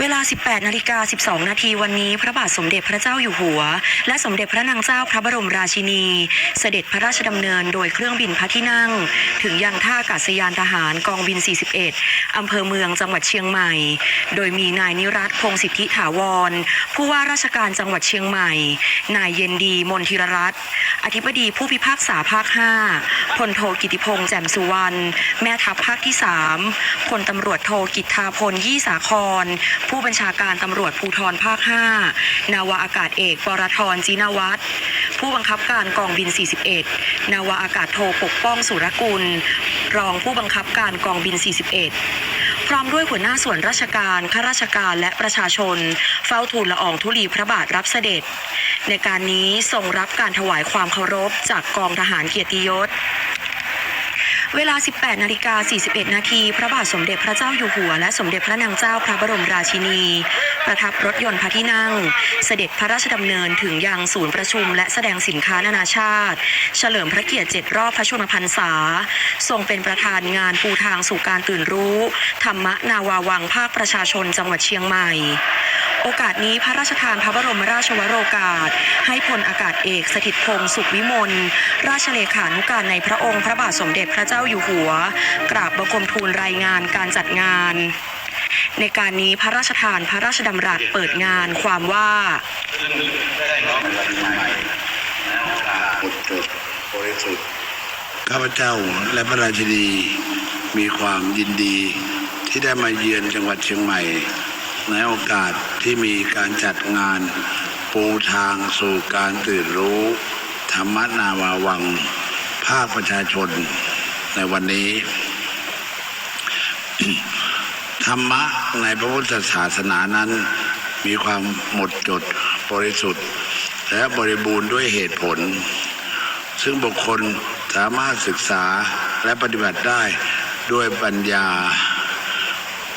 เวลา 18 นาฬิกา 12 นาทีวันนี้ พระบาทสมเด็จพระเจ้าอยู่หัว และสมเด็จพระนางเจ้าพระบรมราชินี เสด็จพระราชดำเนินโดยเครื่องบินพระที่นั่ง ถึงยังท่าอากาศยานทหารกองบิน 41 อำเภอเมืองจังหวัดเชียงใหม่ โดยมีนายนิรัตพงศิทธิถาวร ผู้ว่าราชการจังหวัดเชียงใหม่ นายเย็นดีมนทิรรัตน์ อธิบดีผู้พิพากษาภาค 5 พลโทกิติพงษ์แจ่มสุวรรณ แม่ทัพภาคที่ 3 พลตำรวจโทกิตาพลยี่สาครผู้บัญชาการตำรวจภูธรภาค 5 นาวาอากาศเอกปรทรจีนวัฒน์ผู้บังคับการกองบิน 41 นาวาอากาศโทปกป้องสุรกุล รองผู้บังคับการกองบิน 41 พร้อมด้วยหัวหน้าส่วนราชการข้าราชการและประชาชน เฝ้าทูลละอองธุลีพระบาทรับเสด็จ ในการนี้ทรงรับการถวายความเคารพจากกองทหารเกียรติยศ เวลา 18 นาฬิกา 41 นาที พระบาทสมเด็จพระเจ้าอยู่หัว และสมเด็จพระนางเจ้าพระบรมราชินี ประทับรถยนต์พระที่นั่ง เสด็จพระราชดำเนินถึงยังศูนย์ประชุม และแสดงสินค้านานาชาติ เฉลิมพระเกียรติ7รอบพระชนมพรรษา ทรงเป็นประธานงานปูทางสู่การตื่นรู้ ธรรมนาวาวังภาคประชาชนจังหวัดเชียงใหม่ โอกาสนี้พระราชทานพระบรมราชวโรกาส ให้พลอากาศเอกสถิตพงศ์สุขวิมลราชเลขานุการในพระองค์พระบาทสมเด็จพระเจ้าอยู่หัว กราบบังคมทูลรายงานการจัดงาน ในการนี้พระราชทานพระราชดำรัสเปิดงานความว่าข้าพเจ้าและพระราชินีมีความยินดีที่ได้มาเยือนจังหวัดเชียงใหม่ ในโอกาสที่มีการจัดงาน ปูทางสู่การตื่นรู้ ธรรมนาวาวัง ภาคประชาชนในวันนี้ ธรรมะในพระพุทธศาสนานั้น มีความหมดจดบริสุทธิ์ และบริบูรณ์ด้วยเหตุผล ซึ่งบุคคลสามารถศึกษาและปฏิบัติได้ด้วยปัญญา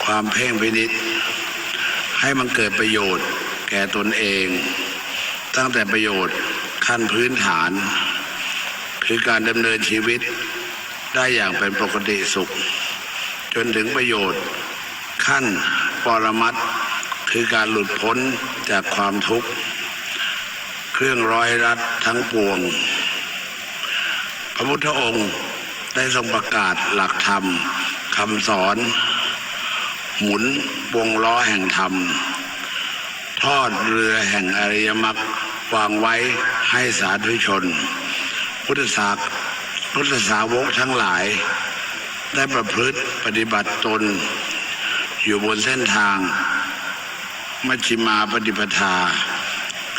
ความเพ่งพินิษ ให้มันเกิดประโยชน์ แก่ตนเอง ตั้งแต่ประโยชน์ขั้นพื้นฐาน คือการดำเนินชีวิตได้อย่างเป็นปกติสุข จนถึงประโยชน์ ขั้นปรมัตคือการหลุดพ้นจากความทุกข์ เครื่องร้อยรัดทั้งปวง พระพุทธองค์ได้ทรงประกาศหลักธรรมคำสอน หมุนวงล้อแห่งธรรม ทอดเรือแห่งอริยมรรควางไว้ให้สาธุชน พุทธศาสพุทธสาวกทั้งหลาย ได้ประพฤติปฏิบัติตน อยู่บนเส้นทาง มัชฌิมาปฏิปทา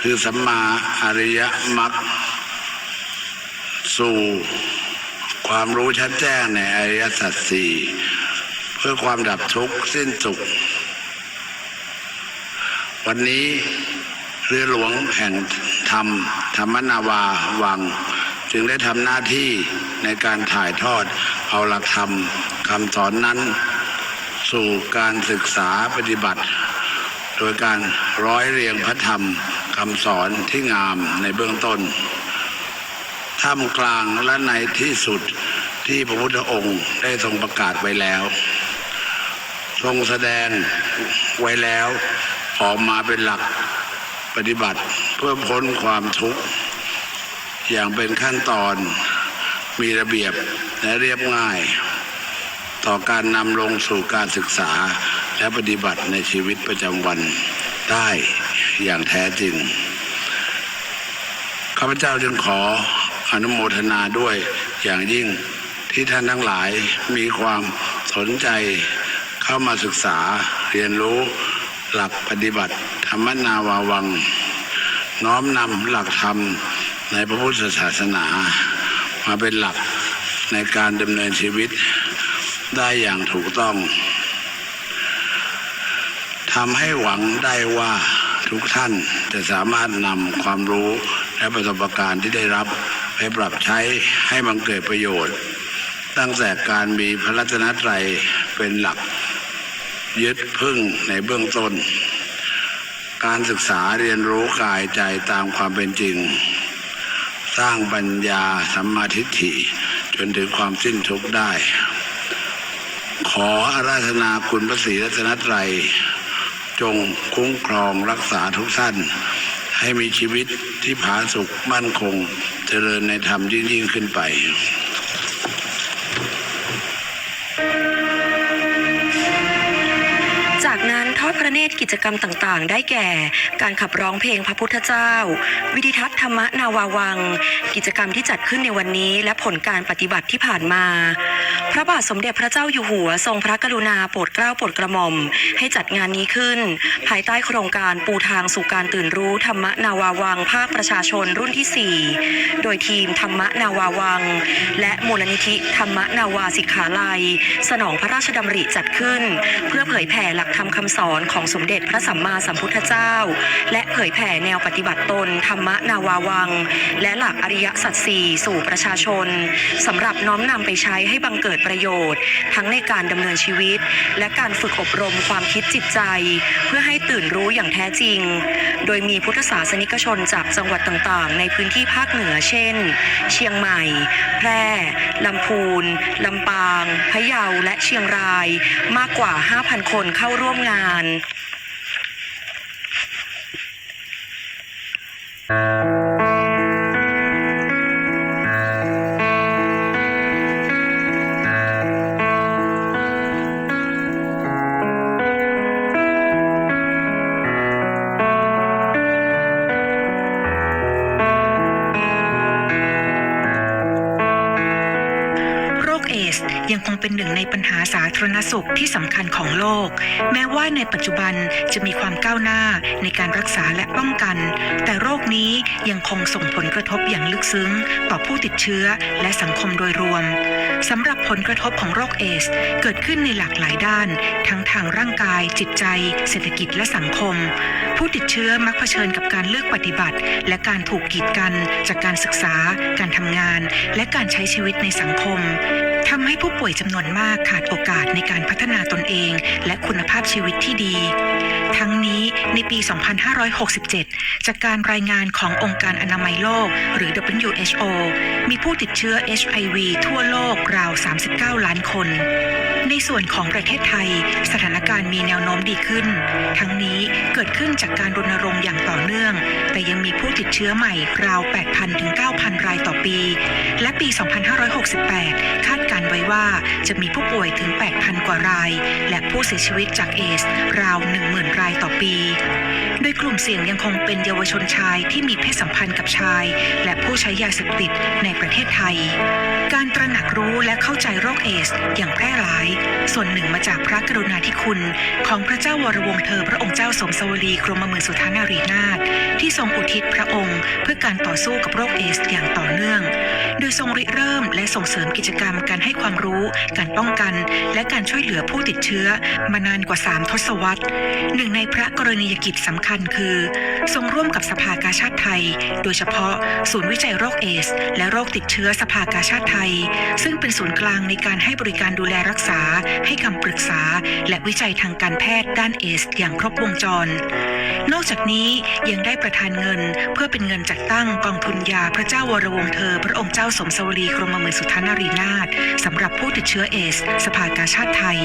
คือสัมมาอริยมรรคสู่ความรู้ชัดแจ้งในอริยสัจสี่ เพื่อความดับทุกข์สิ้นสุข วันนี้เรือหลวงแห่งธรรม ธรรมนาวาวัง จึงได้ทำหน้าที่ในการถ่ายทอดเอาหลักธรรมคำสอนนั้น สู่การศึกษาปฏิบัติ โดยการร้อยเรียงพระธรรมคำสอนที่งามในเบื้องต้นท่ามกลางและในที่สุดที่พระพุทธองค์ได้ทรงประกาศไว้แล้ว ทรงแสดงไว้แล้วออกมาเป็นหลักปฏิบัติเพื่อพ้นความทุกข์ อย่างเป็นขั้นตอนมีระเบียบและเรียบง่าย ต่อการนำลงสู่การศึกษาและปฏิบัติในชีวิตประจำวันได้อย่างแท้จริงข้าพเจ้าจึงขออนุโมทนาด้วยอย่างยิ่งที่ท่านทั้งหลายมีความสนใจ เข้ามาศึกษาเรียนรู้หลักปฏิบัติ ธรรมนาวาวัง น้อมนำหลักธรรมในพระพุทธศาสนา มาเป็นหลักในการดำเนินชีวิตได้อย่างถูกต้องทำให้หวังได้ว่าทุกท่านจะสามารถนำความรู้และประสบการณ์ที่ได้รับไปปรับใช้ให้มันเกิดประโยชน์ ตั้งแต่การมีพระรัตนตรัยเป็นหลัก ยึดพึ่งในเบื้องต้น การศึกษาเรียนรู้กายใจตามความเป็นจริง สร้างปัญญาสัมมาทิฏฐิจนถึงความสิ้นทุกข์ได้ ขออาราธนาคุณพระศรีรัตนตรัย จงคุ้มครองรักษาทุกท่าน ให้มีชีวิตที่ผาสุกมั่นคง เจริญในธรรมยิ่งยิ่งขึ้นไป อดพระเนตรกิจกรรมต่างๆ ได้แก่ การขับร้องเพลงพระพุทธเจ้า วิดิทัศน์ธรรมนาวาวัง กิจกรรมที่จัดขึ้นในวันนี้ และผลการปฏิบัติที่ผ่านมา พระบาทสมเด็จพระเจ้าอยู่หัว ทรงพระกรุณาโปรดเกล้าโปรดกระหม่อม ให้จัดงานนี้ขึ้น ภายใต้โครงการปูทางสู่การตื่นรู้ธรรมนาวาวัง ภาคประชาชนรุ่นที่ 4 โดยทีมธรรมนาวาวัง และมูลนิธิธรรมนาวาสิกขาลัย สนองพระราชดำริจัดขึ้น เพื่อเผยแผ่หลักธรรมคำสอนของสมเด็จพระสัมมาสัมพุทธเจ้า และเผยแผ่แนวปฏิบัติตนธรรมนาวาวัง และหลักอริยสัจสี่สู่ประชาชนสำหรับน้อมนำไปใช้ให้บังเกิดประโยชน์ ทั้งในการดำเนินชีวิต และการฝึกอบรมความคิดจิตใจ เพื่อให้ตื่นรู้อย่างแท้จริง โดยมีพุทธศาสนิกชนจากจังหวัดต่างๆ ในพื้นที่ภาคเหนือเช่น เชียงใหม่ แพร่ ลำพูน ลำปาง พะเยา และเชียงราย มากกว่า 5,000 คนเข้าร่วมงานโร สยังคงเป็นหนึ่งในปัญหาสาธารณสุขที่สำคัญของโลก แม้ว่าในปัจจุบันจะมีความก้าวหน้าในการรักษาและป้องกัน แต่โรคนี้ยังคงส่งผลกระทบอย่างลึกซึ้ง ต่อผู้ติดเชื้อและสังคมโดยรวมสำหรับผลกระทบของโรคเอส เกิดขึ้นในหลากหลายด้าน ทั้งทางร่างกาย จิตใจ เศรษฐกิจและสังคม ผู้ติดเชื้อมักเผชิญกับการเลือกปฏิบัติ และการถูกกีดกัน จากการศึกษา การทำงาน และการใช้ชีวิตในสังคม ทำให้ผู้ป่วยจำนวนมากขาดโอกาสในการพัฒนาตนเอง และคุณภาพชีวิตที่ดี ทั้งนี้ในปี 2567 จากการรายงานขององค์การอนามัยโลก หรือ WHO มีผู้ติดเชื้อ HIV ทั่วโลกราว 39 ล้านคน ในส่วนของประเทศไทย สถานการณ์มีแนวโน้มดีขึ้น ทั้งนี้เกิดขึ้นจากการรณรงค์อย่างต่อเนื่อง แต่ยังมีผู้ติดเชื้อใหม่ราว 8,000 ถึง 9,000 รายต่อปี และปี 2568 คาดการไว้ว่าจะมีผู้ป่วยถึง 8,000 กว่าราย และผู้เสียชีวิตจากเอส ราว 10,000 รายต่อปี โดยกลุ่มเสี่ยงยังคงเป็นเยาวชนชายที่มีเพศสัมพันธ์กับชาย และผู้ใช้ยาเสพติดในประเทศไทย การตระหนักรู้และเข้าใจโรคเอส อย่างแพร่หลาย ส่วนหนึ่งมาจากพระกรุณาธิคุณ ของพระเจ้าวรวงเธอพระองค์เจ้าสมสวรีกรมหมื่นสุทานารีนาถที่ทรงอุทิศพระองค์ เพื่อการต่อสู้กับโรคเอส อย่างต่อเนื่อง โดยทรงริเริ่มและส่งเสริมกิจกรรมการให้ความรู้ การป้องกัน และการช่วยเหลือผู้ติดเชื้อมานานกว่า 3 ทศวรรษ หนึ่งในพระกรณียกิจสำคัญคือ ทรงร่วมกับสภากาชาติไทย โดยเฉพาะศูนย์วิจัยโรคเอส และโรคติดเชื้อสภากาชาติไทย ซึ่งเป็นศูนย์กลางในการให้บริการดูแลรักษา ให้คำปรึกษา และวิจัยทางการแพทย์ด้านเอส อย่างครบวงจร นอกจากนี้ยังได้ประทานเงินเพื่อเป็นเงินจัดตั้งกองทุนยาพระเจ้าวรวงเธอพระองค์เจ้าสมสวลีกรมหมื่นสุทานารีนาถสำหรับผู้ติดเชื้อเอส สภากาชาติไทย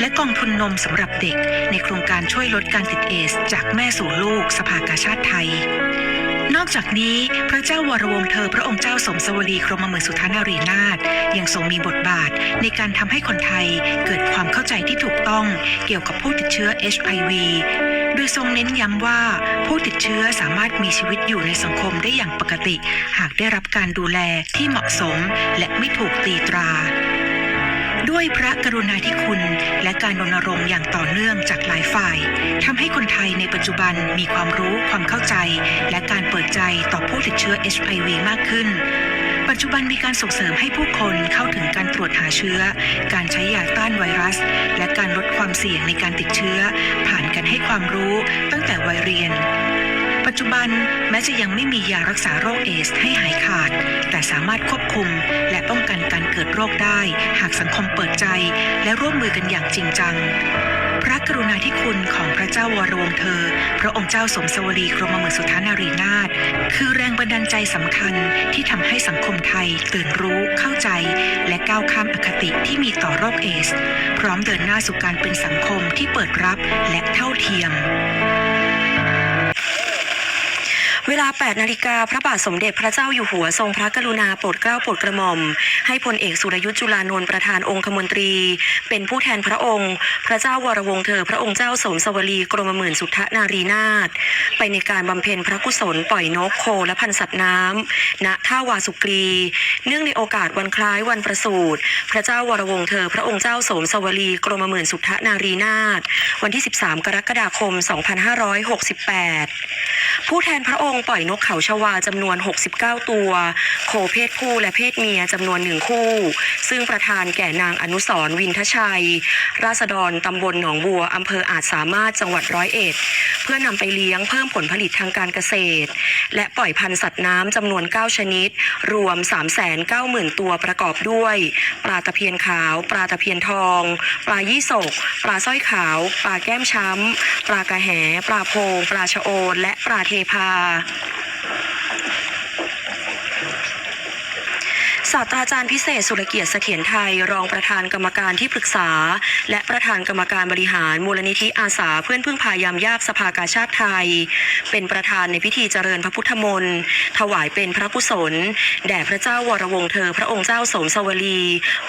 และกองทุนนมสำหรับเด็ก ในโครงการช่วยลดการติดเอส จากแม่สู่ลูก สภากาชาติไทยนอกจากนี้พระเจ้าวรวงเธอพระองค์เจ้าสมสวลีกรมหมื่นสุทานารีนาถยังทรงมีบทบาทในการทำให้คนไทยเกิดความเข้าใจที่ถูกต้องเกี่ยวกับผู้ติดเชื้อ HIV ดยทรงเน้นย้ำว่า ผู้ติดเชื้อสามารถมีชีวิตอยู่ในสังคมได้อย่างปกติ หากได้รับการดูแลที่เหมาะสมและไม่ถูกตีตราด้วยพระกรุณาธิคุณ และการรณรงค์อย่างต่อเนื่องจากหลายฝ่ายทำให้คนไทยในปัจจุบันมีความรู้ความเข้าใจ และการเปิดใจต่อผู้ติดเชื้อ HIV มากขึ้น ปัจจุบันมีการส่งเสริมให้ผู้คนเข้าถึงการตรวจหาเชื้อ การใช้ยาต้านไวรัส และการลดความเสี่ยงในการติดเชื้อ ผ่าน ให้ความรู้ตั้งแต่วัยเรียน ปัจจุบันแม้จะยังไม่มียารักษาโรคเอสให้หายขาด แต่สามารถควบคุมและป้องกันการเกิดโรคได้ หากสังคมเปิดใจและร่วมมือกันอย่างจริงจัง ระกรุณาธิคุณของพระเจ้าวรวงเธอ พระองค์เจ้าสมสวรีกรมหมื่นสุทธานารีนาถคือแรงบันดาลใจสำคัญที่ทำให้สังคมไทยตื่นรู้เข้าใจ และก้าวข้ามอคติที่มีต่อโรคเอส พร้อมเดินหน้าสู่การเป็นสังคมที่เปิดรับและเท่าเทียม เวลา 8 นาฬิกาพระบาทสมเด็จพระเจ้าอยู่หัวทรงพระกรุณาโปรดเกล้าโปรดกระหม่อม ให้พลเอกสุรยุทธ์จุลานนท์ประธานองคมนตรี เป็นผู้แทนพระองค์ พระเจ้าวรวงเธอ พระองค์เจ้าสมสวลีกรมหมื่นสุทธนารีนาถไปในการบำเพ็ญพระกุศลปล่อยนกโคและพันสัตว์น้ำณท่าวาสุกรี เนื่องในโอกาสวันคล้ายวันประสูติพระเจ้าวรวงเธอ พระองค์เจ้าสมสวลีกรมหมื่นสุทธนารีนาถวันที่ 13 กรกฎาคม 2568 ผู้แทนพระองค์ปล่อยนกเขาชวาจำนวน 69 ตัว โคเพศผู้และเพศเมียจำนวนหนึ่งคู่ ซึ่งประธานแก่นางอนุสรวินทชัย ราษฎรตำบลหนองบัวอำเภออาจสามารถจังหวัดร้อยเอ็ด เพื่อนำไปเลี้ยงเพิ่มผลผลิตทางการเกษตร และปล่อยพันธุ์สัตว์น้ำจำนวน 9 ชนิด รวม 390,000 ตัวประกอบด้วย ปลาตะเพียนขาว ปลาตะเพียนทอง ปลายี่สก ปลาสร้อยขาว ปลาแก้มช้ำ ปลากระแห ปลาโพง ปลาชะโอน และปลาเทพาศาสตราจารย์พิเศษสุรเกียรติเสถียรไทย รองประธานกรรมการที่ปรึกษา และประธานกรรมการบริหารมูลนิธิอาสาเพื่อนพึ่งพายามยากสภากาชาติไทย เป็นประธานในพิธีเจริญพระพุทธมนต์ถวายเป็นพระกุศล แด่พระเจ้าวรวงเธอ พระองค์เจ้าสมสวลี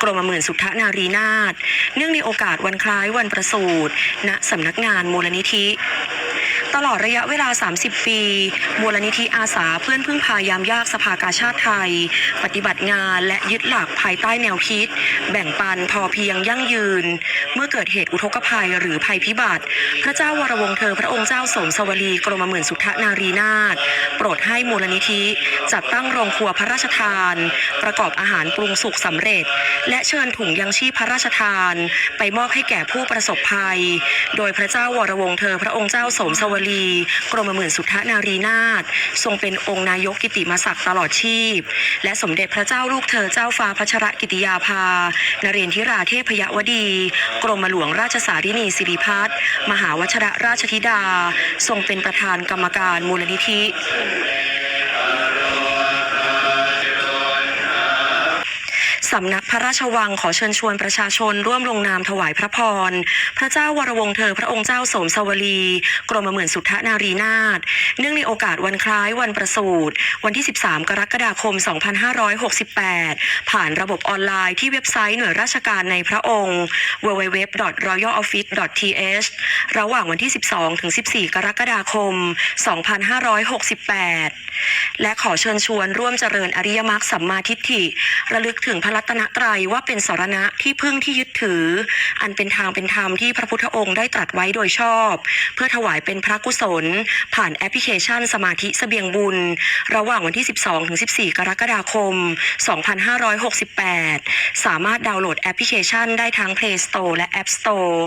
กรมหมื่นสุทธนารีนาถเนื่องในโอกาสวันคล้ายวันประสูติณสำนักงานมูลนิธิ ตลอดระยะเวลา 30 ปี มูลนิธิอาสาเพื่อนพึ่งพายามยากสภากาชาติไทย ปฏิบัติงานและยึดหลักภายใต้แนวคิด แบ่งปันพอเพียงยั่งยืน เมื่อเกิดเหตุอุทกภัยหรือภัยพิบัติ พระเจ้าวรวงเธอพระองค์เจ้าสมสวลีกรมหมื่นสุทธนารีนาถโปรดให้มูลนิธิ จัดตั้งโรงครัวพระราชทาน ประกอบอาหารปรุงสุกสำเร็จ และเชิญถุงยังชีพพระราชทาน ไปมอบให้แก่ผู้ประสบภัย โดยพระเจ้าวรวงเธอพระองค์เจ้าสมสวลี กรมหมื่นสุทธนารีนาถทรงเป็นองค์นายกกิติมศักดิ์ตลอดชีพ และสมเด็จพระเจ้าลูกเธอเจ้าฟ้าพัชรกิติยาภา นเรนทิราเทพยวดี กรมหลวงราชสารินีสิริพัฒน์มหาวชรราชธิดา ทรงเป็นประธานกรรมการมูลนิธิ สำนักพระราชวังขอเชิญชวนประชาชนร่วมลงนามถวายพระพร พระเจ้าวรวงเธอพระองค์เจ้าสมสวลี กรมหมื่นสุทธนารีนาถเนื่องในโอกาสวันคล้ายวันประสูติวันที่ 13 กรกฎาคม 2568 ผ่านระบบออนไลน์ที่เว็บไซต์หน่วยราชการในพระองค์ www.royaloffice.th ระหว่างวันที่ 12 ถึง 14 กรกฎาคม 2568 และขอเชิญชวนร่วมเจริญอริยมรรคสัมมาทิฏฐิ ระลึกถึงพระรัตนตรัยว่าเป็นสารณะที่พึ่งที่ยึดถือ อันเป็นทางเป็นธรรมที่พระพุทธองค์ได้ตรัสไว้โดยชอบ เพื่อถวายเป็นพระกุศล ผ่านแอปพลิเคชันสมาธิเสบียงบุญ ระหว่างวันที่ 12ถึง14 กรกฎาคม 2568 สามารถดาวน์โหลดแอปพลิเคชันได้ทั้ง Play Store และ App Store